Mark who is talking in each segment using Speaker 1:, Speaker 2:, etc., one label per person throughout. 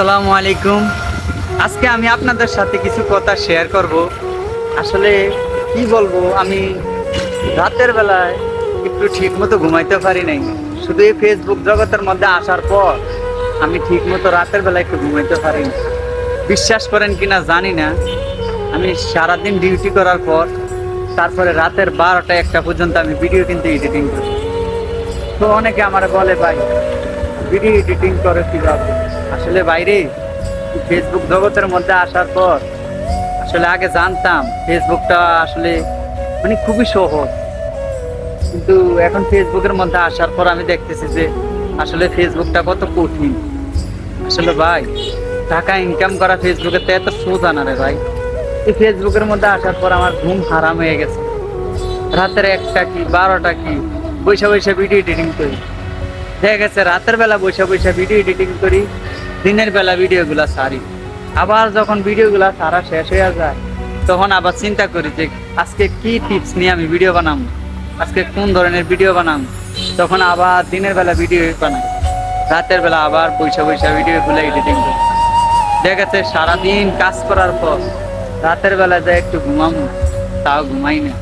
Speaker 1: আসসালামু আলাইকুম। আজকে আমি আপনাদের সাথে কিছু কথা শেয়ার করব। আসলে কি বলব, আমি রাতের বেলায় একটু ঠিক মতো ঘুমাইতে পারি নাই। শুধু এই ফেসবুক জগতের মধ্যে আসার পর আমি ঠিক মতো রাতের বেলায় একটু ঘুমাইতে পারি বিশ্বাস করেন কি না জানি না। আমি সারাদিন ডিউটি করার পর, তারপরে রাতের বারোটা একটা পর্যন্ত আমি ভিডিও কিন্তু এডিটিং করি। তো অনেকে আমার বলে, ভাই ভিডিও এডিটিং করে কীভাবে? আসলে বাইরে ফেসবুক জগতের মধ্যে আসার পর আসলে আগে জানতাম ফেসবুকটা আসলে মানে খুবই সহজ। কিন্তু এখন ফেসবুকের মধ্যে আসার পর আমি দেখতেছি যে আসলে ফেসবুকটা কত কঠিন। আসলে ভাই, টাকা ইনকাম করা ফেসবুকে তো এত সোজা না রে ভাই। এই ফেসবুকের মধ্যে আসার পর আমার ঘুম হারাম হয়ে গেছে। রাতের একটা কি, বারোটা কি, বৈশা বৈশা ভিডিও এডিটিং করি। দেখা গেছে রাতের বেলা বৈশা বৈশা ভিডিও এডিটিং করি। দিনের বেলা ভিডিওগুলা সারি। আবার যখন ভিডিওগুলা সারা শেষ হয়ে যায়, তখন আবার চিন্তা করি যে আজকে কি টিপস নিয়ে আমি ভিডিও বানাবো? আজকে কোন ধরনের ভিডিও বানাবো? তখন আবার দিনের বেলা ভিডিও বানাই। রাতের বেলা আবার বৈশা বৈশা ভিডিওগুলো এডিটিং করি। দেখা সারাদিন কাজ করার পর রাতের বেলা যায় একটু ঘুমাবো, তাও ঘুমাই না।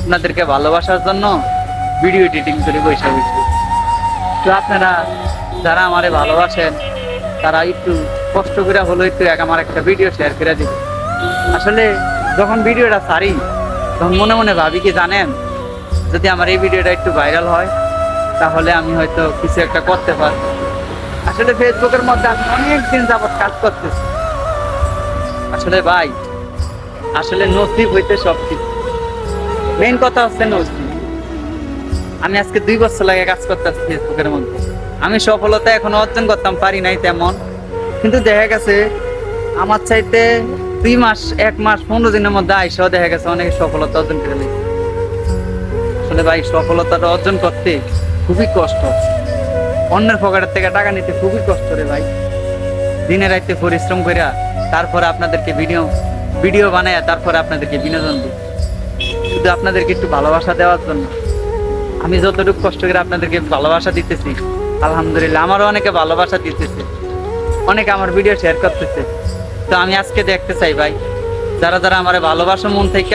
Speaker 1: আপনাদেরকে ভালোবাসার জন্য ভিডিও এডিটিং করি বৈশা বৈশা। তো আপনারা যারা আমারে ভালোবাসেন তারা একটু কষ্ট করে হলো একটু এক আমার একটা ভিডিও শেয়ার করে দিবে। আসলে যখন ভিডিওটা সারি তখন মনে মনে ভাবি কি জানেন, যদি আমার এই ভিডিওটা একটু ভাইরাল হয়, তাহলে আমি হয়তো কিছু একটা করতে পারব। আসলে ফেসবুকের মধ্যে আমি অনেক দিন যাবত কাজ করতেছি। আসলে ভাই, আসলে নসিব হইতে সব কিছু মেইন কথা হচ্ছে নসিব। আমি আজকে দুই বছর লাগে কাজ করতেছি ফেসবুকের মধ্যে। আমি সফলতা এখনও অর্জন করতাম, পারি নাই তেমন। কিন্তু দেখা গেছে, আমার চাইতে দুই মাস, এক মাস, পনেরো দিনের মধ্যে আইসাও দেখা গেছে অনেক সফলতা অর্জন করে নিয়েছে। আসলে ভাই, সফলতাটা অর্জন করতে খুবই কষ্ট। অন্যের পকেটের থেকে টাকা নিতে খুবই কষ্ট রে ভাই। দিনে রাইতে পরিশ্রম করিয়া তারপরে আপনাদেরকে ভিডিও ভিডিও বানায় তারপরে আপনাদেরকে বিনোদন দিই। শুধু আপনাদেরকে একটু ভালোবাসা দেওয়ার জন্য। আমি যতটুকু কষ্ট করে আপনাদেরকে ভালোবাসা দিতেছি আলহামদুলিল্লাহ, আমারও অনেকে ভালোবাসা দিতেছে। অনেকে আমার ভিডিও শেয়ার করতেছে। তো আমি আজকে দেখতে চাই ভাই, যারা যারা আমার ভালোবাসা মন থেকে,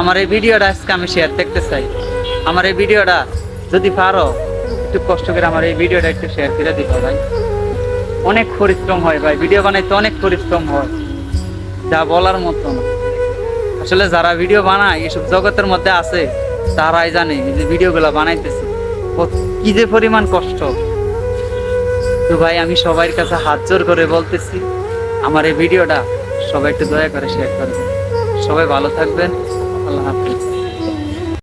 Speaker 1: আমার এই ভিডিওটা আজকে আমি শেয়ার দেখতে চাই। আমার এই ভিডিওটা যদি পারো, একটু কষ্ট করে আমার এই ভিডিওটা একটু শেয়ার করে দিবা ভাই। অনেক পরিশ্রম হয় ভাই ভিডিও বানাইতে অনেক পরিশ্রম হয়। যা বলার মতো আসলে যারা ভিডিও বানায়, এসব জগতের মধ্যে আছে, তারাই জানে যে ভিডিওগুলো বানাইতেছে। কি যে পরিমাণ কষ্ট। তো ভাই, আমি সবার কাছে হাত জোর করে বলতেছি, আমার এই ভিডিওটা সবাই একটু দয়া করে শেয়ার করবেন সবাই ভালো থাকবেন, আল্লাহ হাফিজ।